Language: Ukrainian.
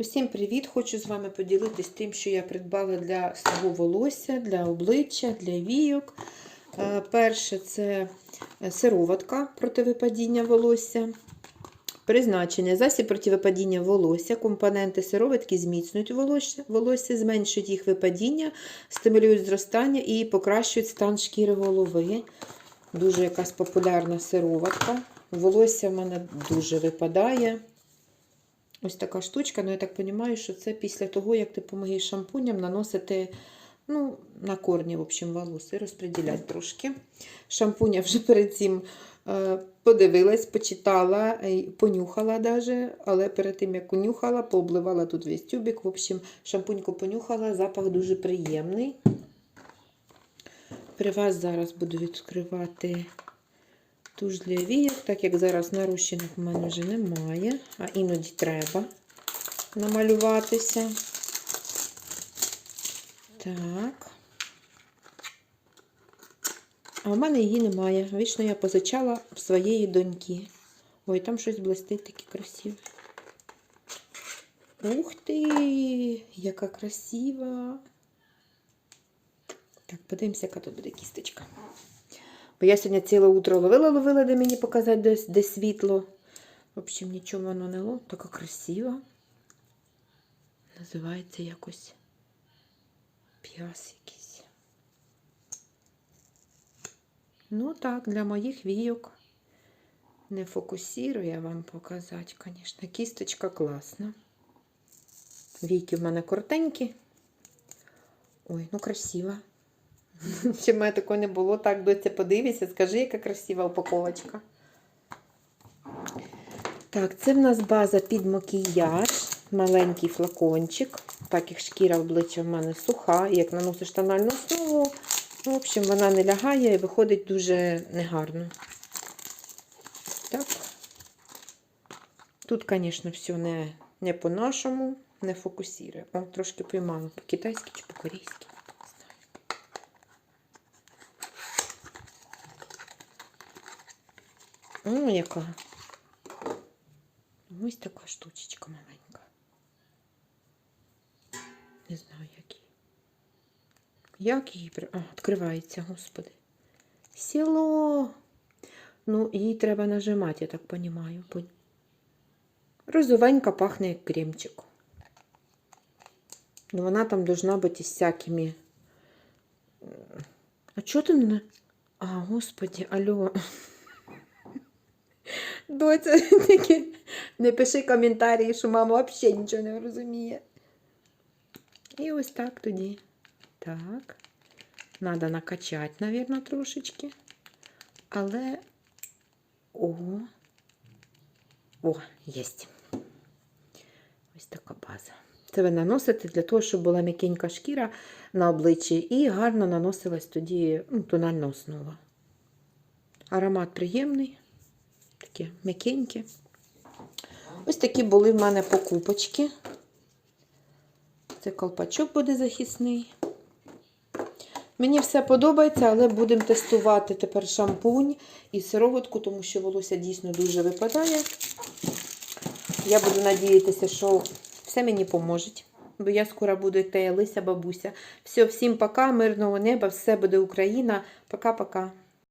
Усім привіт! Хочу з вами поділитись тим, що я придбала для свого волосся, для обличчя, для війок. Е, Перше це сироватка проти випадіння волосся. Призначення. Засіб проти випадіння волосся. Компоненти сироватки зміцнюють волосся, зменшують їх випадіння, стимулюють зростання і покращують стан шкіри голови. Дуже якась популярна сироватка. Волосся в мене дуже випадає. Ось така штучка, ну я так розумію, що це після того, як ти помиєш шампунем наносити ну, на корні, в общем, волос і розподіляти трошки. Шампунь я вже перед цим е, подивилась, почитала, е, понюхала даже, але перед тим, як унюхала, пообливала тут весь тюбик. В общем, шампуньку понюхала, запах дуже приємний. При вас зараз буду відкривати туш для віяк, так як зараз нарощених в мене вже немає, а іноді треба намалюватися. Так. А в мене її немає. Вічно я позичала в своєї доньки. Ой, там щось блистить таке красиве. Ух ти, яка красива. Так, подивимося, яка тут буде кісточка. Бо я сьогодні ціле утро ловила-ловила, де мені показати, де, де світло. В общем, нічого воно не ло. Така красива. Називається якось п'яс якийсь. Ну так, для моїх війок не фокусірую я вам показати, звісно. Кісточка класна. Війки в мене коротенькі. Ой, ну красива. Ще в мене такого не було. Так, доця, подивися, скажи, яка красива упаковочка. Так, це в нас база під макіяж, маленький флакончик. Так як шкіра обличчя в мене суха, як наносиш тональну основу, в общем, вона не лягає і виходить дуже негарно. Так. Тут, звісно, все не, не по-нашому, не фокусірує. О, трошки поймала по-китайськи чи по-корейськи. О, яка. Ось така штучечка маленька. Не знаю, як її. Як її А, відкривається, господи. Село. Ну, її треба нажимати, я так розумію. Розовенька пахне як кремчик. Ну, вона там должна бути із всякими. А чого ти не. А, господи, алло. Доця, таке, не пиши коментарі, що мама взагалі нічого не розуміє. І ось так тоді. Так. Надо накачати, мабуть, трошечки. Але. О. О, єсть. Ось така база. Це ви наносите для того, щоб була м'якенька шкіра на обличчі і гарно наносилась тоді ну, тональна основа. Аромат приємний таке м'якеньке. Ось такі були в мене покупочки. Це колпачок буде захисний. Мені все подобається, але будемо тестувати тепер шампунь і сироватку, тому що волосся дійсно дуже випадає. Я буду надіятися, що все мені поможе. Бо я скоро буду як та Лися бабуся. Все, всім пока, мирного неба, все буде Україна. Пока-пока.